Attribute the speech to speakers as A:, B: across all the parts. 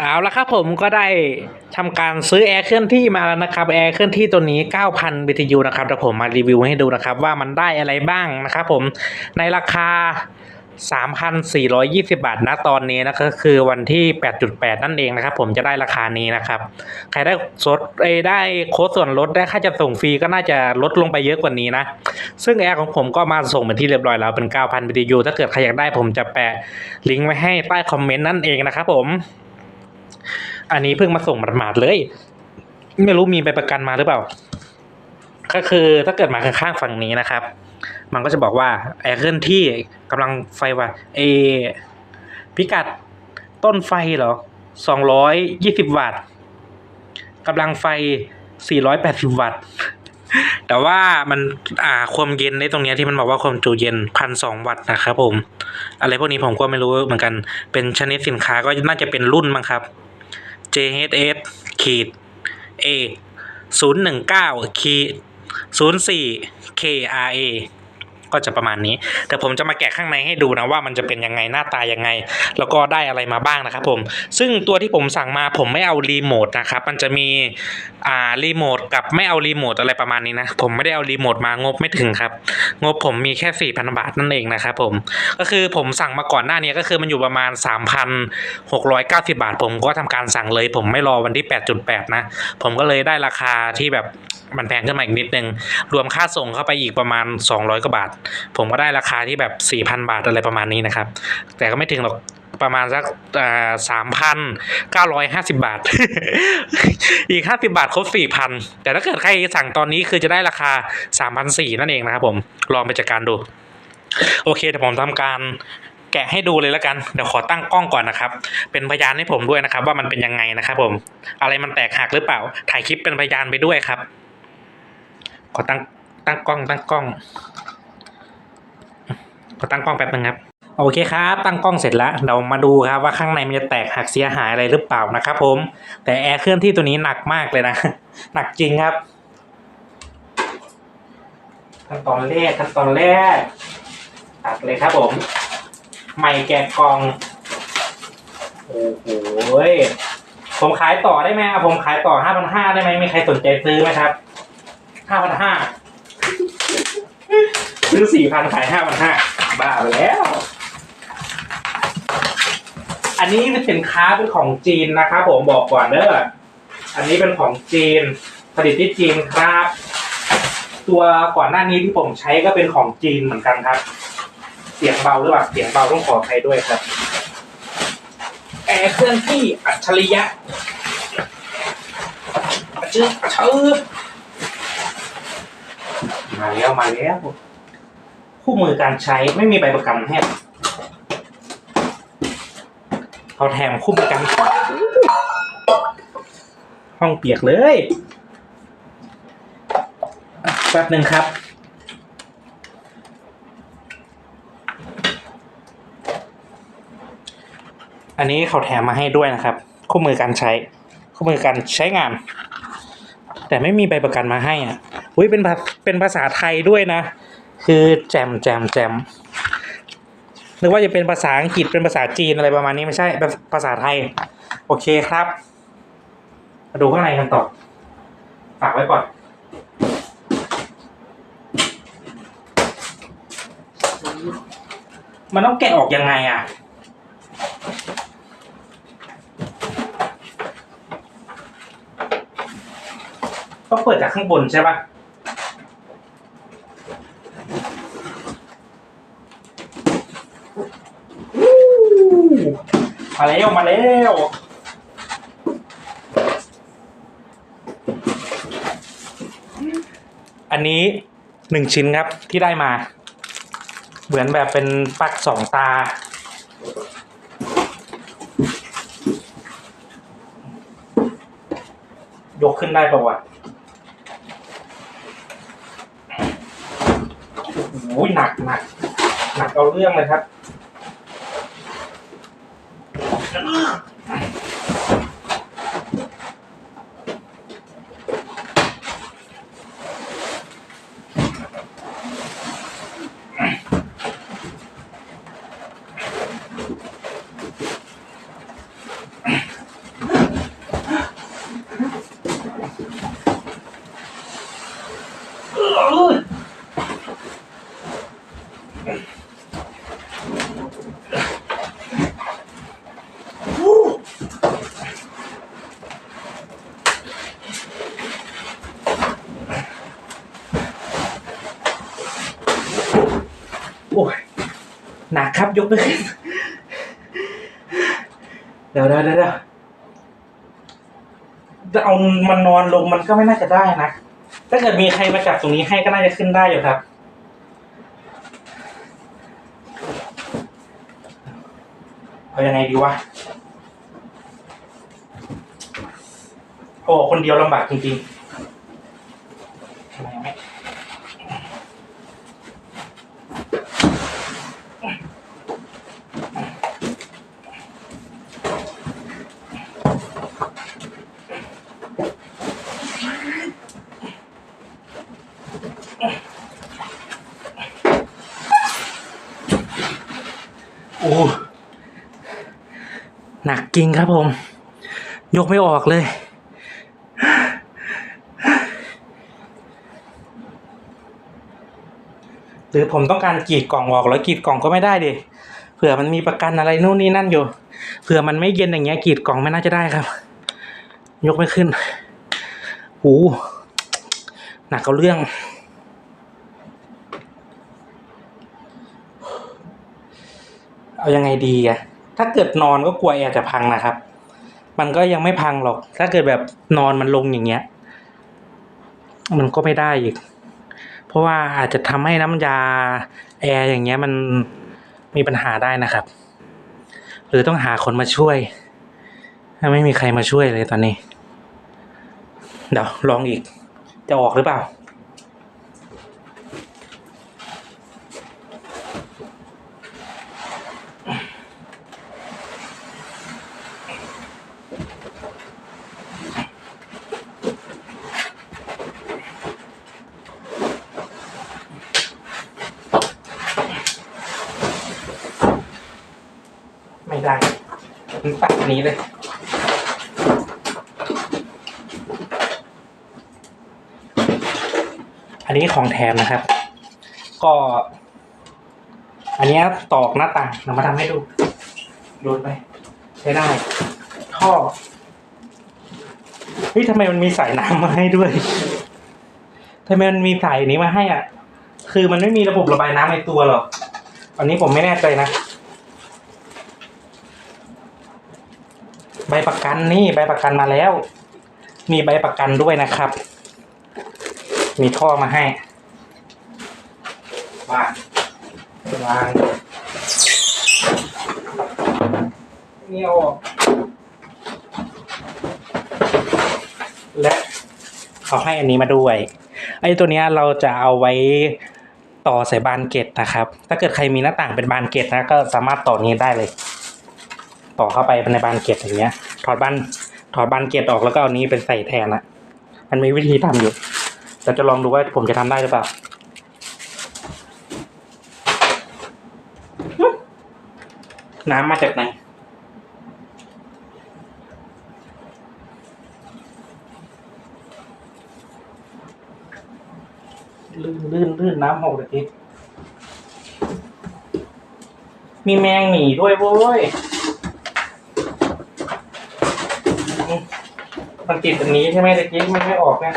A: เอาละครับผมก็ได้ทำการซื้อแอร์เคลื่อนที่มาแล้วนะครับแอร์เคลื่อนที่ตัวนี้ 9,000 BTU นะครับเดี๋ยวผมมารีวิวให้ดูนะครับ ว่ามันได้อะไรบ้างนะครับผมในราคา 3,420 บาทณตอนนี้นะก็คือวันที่ 8.8 นั่นเองนะครับ ผมจะได้ราคานี้นะครับ ใครได้สดเอได้โค้ดส่วนลดได้ค่าจะส่งฟรีก็น่าจะลดลงไปเยอะกว่านี้นะ ซึ่งแอร์ของผมก็มาส่งเป็นที่เรียบร้อยแล้วเป็น 9,000 BTU ถ้าเกิดใครอยากได้ผมจะแปะลิงก์ไว้ให้ใต้คอมเมนต์นั่นเองนะครับผม อันนี้เพิ่งมาส่งหมาดๆเลย ไม่รู้มีใบประกันมาหรือเปล่า ก็คือถ้าเกิดมาข้างๆฝั่งนี้นะครับ มันก็จะบอกว่าแอร์เคลื่อนที่กำลังไฟว่าเอพิกัดต้นไฟเหรอสองร้อยยี่สิบวัตต์กำลังไฟสี่ร้อยแปดสิบวัตต์แต่ว่ามันอ่าความเย็นในตรงนี้ที่มันบอกว่าความจุเย็นพันสองวัตต์นะครับผม อะไรพวกนี้ผมก็ไม่รู้เหมือนกัน เป็นชนิดสินค้าก็น่าจะเป็นรุ่นมั้งครับ JHS ขีด A ศูนย์หนึ่งเก้าขีดศูนย์สี่ KRA ก็จะประมาณนี้ แต่ผมจะมาแกะข้างในให้ดูนะว่ามันจะเป็นยังไงหน้าตายังไง แล้วก็ได้อะไรมาบ้างนะครับผมซึ่งตัวที่ผมสั่งมาผมไม่เอารีโมทนะครับมันจะมีอ่ารีโมทกับไม่เอารีโมทอะไรประมาณนี้นะผมไม่ได้เอารีโมทมางบไม่ถึงครับ งบผมมีแค่สี่พันบาทนั่นเองนะครับผมก็คือผมสั่งมาก่อนหน้านี้ก็คือมันอยู่ประมาณ 3,690 บาท ผมก็ทำการสั่งเลย ผมไม่รอวันที่ 8.8 นะ ผมก็เลยได้ราคาที่แบบ มันแพงขึ้นมาอีกนิดนึง รวมค่าส่งเข้าไปอีกประมาณ 200กว่าบาท ผมก็ได้ราคาที่แบบ 4,000 บาทอะไรประมาณนี้นะครับ แต่ก็ไม่ถึงหรอกประมาณสักสามพันเก้าร้อยห้าสิบาท อีกห้าสิบาทครบสี่พันแต่ถ้าเกิดใครสั่งตอนนี้คือจะได้ราคาสามพันสี่นั่นเองนะครับผม ลองไปจัดการดู โอเคเดี๋ยวผมทำการแกะให้ดูเลยแล้วกัน เดี๋ยวขอตั้งกล้องก่อนนะครับ เป็นพยานให้ผมด้วยนะครับ ว่ามันเป็นยังไงนะครับผม อะไรมันแตกหักหรือเปล่า ถ่ายคลิปเป็นพยานไปด้วยครับ ขอตั้งตั้งกล้องตั้งกล้อง ขอตั้งกล้องแป๊บนึงครับ โอเคครับ ตั้งกล้องเสร็จแล้ว เรามาดูครับว่าข้างในมันจะแตกหักเสียหายอะไรหรือเปล่านะครับผม แต่แอร์เคลื่อนที่ตัวนี้หนักมากเลยนะ หนักจริงครับ ขั้นตอนแรกขั้นตอนแรก ตัดเลยครับผมใหม่แกะกล่อง โอ้โหผมขายต่อได้ไหมครับผมขายต่อห้าพันห้าได้ไหมมีใครสนใจซื้อไหมครับ ห้าพันห้าซื้อสี่พันขายห้าพันห้าบ้าไปแล้ว อันนี้เป็นสินค้าเป็นของจีนนะครับผมบอกก่อนเด้ออันนี้เป็นของจีน ผลิตที่จีนครับ ตัวก่อนหน้านี้ที่ผมใช้ก็เป็นของจีนเหมือนกันครับ เสียงเบาหรือเปล่าเสียงเบาต้องขออภัยด้วยครับแอร์เคลื่อนที่อัจฉริยะจืดชืด มาแล้วมาแล้วคู่มือการใช้ไม่มีใบประกันให้เขาแถมคู่มือการห้องเปียกเลยแป๊บหนึ่งครับอันนี้เขาแถมมาให้ด้วยนะครับ คู่มือการใช้ คู่มือการใช้งาน แต่ไม่มีใบประกันมาให้อะ อุ้ยเป็นภาเป็นภาษาไทยด้วยนะ คือแจมแจมแจมนึกว่าจะเป็นภาษาอังกฤษเป็นภาษาจีนอะไรประมาณนี้ไม่ใช่เป็นภาษาไทย โอเคครับ มาดูข้างในกันต่อฝากไว้ก่อนมันต้องแกะออกยังไงอะ ต้องเปิดจากข้างบนใช่ปะวู้ มาแล้วมาแล้วอันนี้หนึ่งชิ้นครับที่ได้มา เหมือนแบบเป็นปลักสองตา ยกขึ้นได้ปะวะโอ้ยหนักหนักหนักเอาเรื่องเลยครับ หนักครับยกไม่ขึ้นเดี๋ยวเดี๋ยวเดี๋ยวจะเอามันนอนลงมันก็ไม่น่าจะได้นะถ้าเกิดมีใครมาจับตรงนี้ให้ก็น่าจะขึ้นได้อยู่ครับเอายังไงดีวะโอ้คนเดียวลำบากจริงๆทำไมไม่ โอ้หนักจริงครับผม ยกไม่ออกเลย หรือผมต้องการกรีดกล่องออกแล้วกรีดกล่องก็ไม่ได้ดิเผื่อมันมีประกันอะไรนู่นนี่นั่นอยู่ เผื่อมันไม่เย็นอย่างเงี้ยกรีดกล่องไม่น่าจะได้ครับ ยกไม่ขึ้นหูหนักเอาเรื่อง เอายังไงดีอะถ้าเกิดนอนก็กลัวแอร์จะพังนะครับ มันก็ยังไม่พังหรอก ถ้าเกิดแบบนอนมันลงอย่างเงี้ย มันก็ไม่ได้อีก เพราะว่าอาจจะทำให้น้ำยาแอร์อย่างเงี้ยมันมีปัญหาได้นะครับ หรือต้องหาคนมาช่วย ถ้าไม่มีใครมาช่วยเลยตอนนี้ เดี๋ยวลองอีก จะออกหรือเปล่า ไม่ได้มันตัดนี้เลย อันนี้ของแถมนะครับ ก็ อันนี้ตอกหน้าต่างเรามาทำให้ดูโดนไป ใช้ได้ ท่อ เฮ้ยทำไมมันมีสายน้ำมาให้ด้วยทำไมมันมีสายนี้มาให้อะ คือมันไม่มีระบบระบายน้ำในตัวหรอกอันนี้ผมไม่แน่ใจนะ ใบประกันนี่ใบประกันมาแล้ว มีใบประกันด้วยนะครับ มีท่อมาให้วางวางนี่ออกและเขาให้อันนี้มาด้วย ไอ้ตัวเนี้ยเราจะเอาไว้ต่อใส่บานเกตนะครับ ถ้าเกิดใครมีหน้าต่างเป็นบานเกตนะก็สามารถต่อนี้ได้เลย ต่อเข้าไปในบานเกตอย่างเงี้ย ถอดบานถอดบานเกตออกแล้วก็เอานี้เป็นใส่แทนอะมันมีวิธีทำอยู่เราจะลองดูว่าผมจะทำได้หรือเปล่าน้ำมาจากไหนลื่นลื่นลื่นน้ำหกตะกี้มีแมงหนีด้วยโว้ย มันติดตรงนี้ใช่ไหมตะกี้มันไม่ออกเนี่ย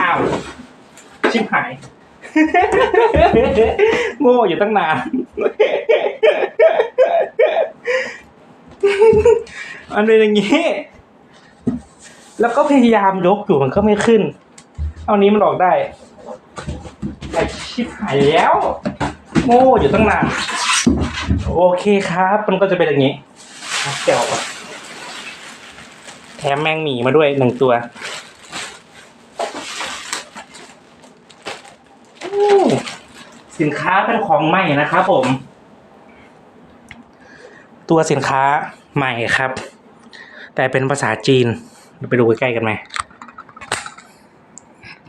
A: อ้าว ชิบหาย โง่อยู่ตั้งนานมันเป็นอย่างนี้ แล้วก็พยายามยกอยู่มันก็ไม่ขึ้น เอานี้มันออกได้ไอชิบหายแล้ว โง่อยู่ตั้งนาน โอเคครับ มันก็จะเป็นอย่างนี้แกะออกแถมแมงหมีมาด้วยหนึ่งตัว สินค้าเป็นของใหม่นะครับผม ตัวสินค้าใหม่ครับ แต่เป็นภาษาจีนไปดูใกล้ๆกันไหม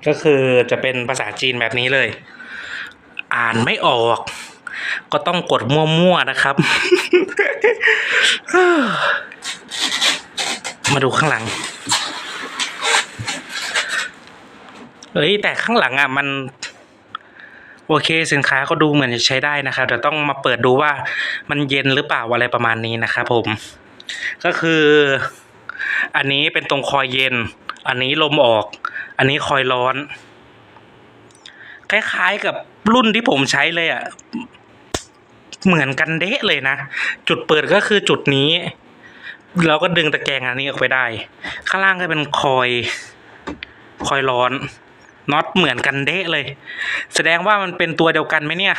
A: ก็คือจะเป็นภาษาจีนแบบนี้เลย อ่านไม่ออก ก็ต้องกดมั่วๆนะครับ มาดูข้างหลังเฮ้ยแต่ข้างหลังอะมัน โอเคสินค้าก็ดูเหมือนจะใช้ได้นะครับแต่ต้องมาเปิดดูว่ามันเย็นหรือเปล่าอะไรประมาณนี้นะครับผม ก็คือ อันนี้เป็นตรงคอยเย็น อันนี้ลมออก อันนี้คอยร้อน คล้ายๆกับรุ่นที่ผมใช้เลยอะเหมือนกันเดะเลยนะ จุดเปิดก็คือจุดนี้ เราก็ดึงตะแกรงอันนี้ออกไปได้ ข้างล่างก็เป็นคอย คอยร้อน น็อตเหมือนกันเดะเลย แสดงว่ามันเป็นตัวเดียวกันไหมเนี่ย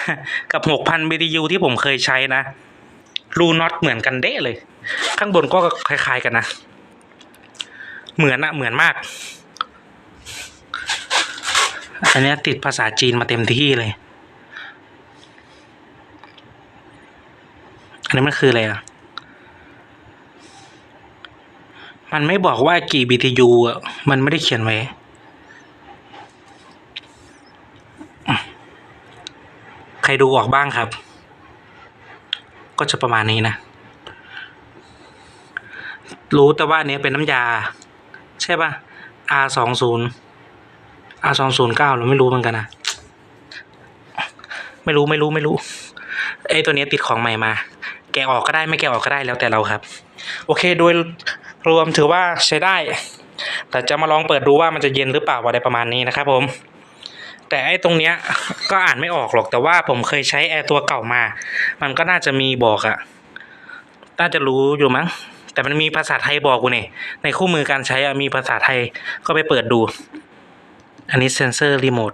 A: กับ 6,000 BTU ที่ผมเคยใช้นะ รูน็อตเหมือนกันเดะเลย ข้างบนก็คล้ายๆกันนะ เหมือนอะเหมือนมาก อันนี้ติดภาษาจีนมาเต็มที่เลย อันนี้มันคืออะไรอะมันไม่บอกว่ากี่ BTU อะ มันไม่ได้เขียนไว้ ใค รดูออกบ้างครับ ก็จะประมาณนี้นะ รู้แต่ว่าอันนี้เป็นน้ำยา ใช่ป่ะ R สองศูนย์ R สองศูนย์เก้าเราไม่รู้เหมือนกันนะไม่รู้ไม่รู้ไม่รู้ไอ้ตัวนี้ติดของใหม่มา แกะออกก็ได้ไม่แกะออกก็ได้แล้วแต่เราครับ โอเคโดยรวมถือว่าใช้ได้ แต่จะมาลองเปิดดูว่ามันจะเย็นหรือเปล่าอะไรประมาณนี้นะครับผม แต่ไอ้ตรงเนี้ยก็อ่านไม่ออกหรอกแต่ว่าผมเคยใช้แอร์ตัวเก่ามา มันก็น่าจะมีบอกอะน่าจะรู้อยู่มั้ง แต่มันมีภาษาไทยบอกกูเนี่ยในคู่มือการใช้อะมีภาษาไทยก็ไปเปิดดู อันนี้เซนเซอร์รีโมท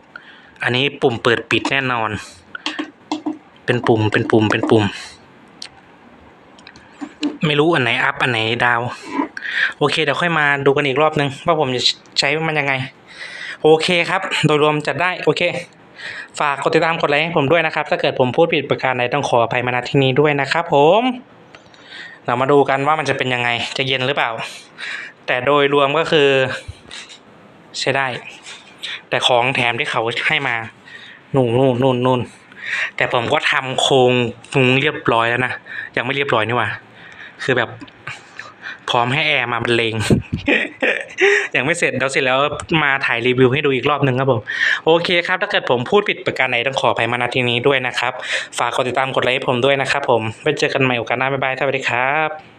A: อันนี้ปุ่มเปิดปิดแน่นอน เป็นปุ่มเป็นปุ่มเป็นปุ่ม ไม่รู้อันไหนอัพอันไหนดาว โอเคเดี๋ยวค่อยมาดูกันอีกรอบนึงว่าผมจะใช้มันยังไง โอเคครับ โดยรวมจัดได้โอเค ฝากกดติดตามกดไลค์ให้ผมด้วยนะครับ ถ้าเกิดผมพูดผิดประการใดต้องขออภัยมาณที่นี้ด้วยนะครับ ผมเรามาดูกันว่ามันจะเป็นยังไงจะเย็นหรือเปล่า แต่โดยรวมก็คือ ใช้ได้ แต่ของแถมที่เขาให้มานู่นนู่นนู่นนู่นแต่ผมก็ทำโครงมุงเรียบร้อยแล้วนะยังไม่เรียบร้อยนี่หว่าคือแบบ พร้อมให้แอร์มาบรรเลงยังไม่เสร็จเดี๋ยวเสร็จแล้วมาถ่ายรีวิวให้ดูอีกรอบหนึ่งครับผมโอเคครับถ้าเกิดผมพูดผิดประการใดต้องขออภัยมาณที่นี้ด้วยนะครับ ฝากกดติดตามกดไลค์ให้ผมด้วยนะครับผมไว้เจอกันใหม่โอกาสหน้าบ๊ายบายสวัสดีครับ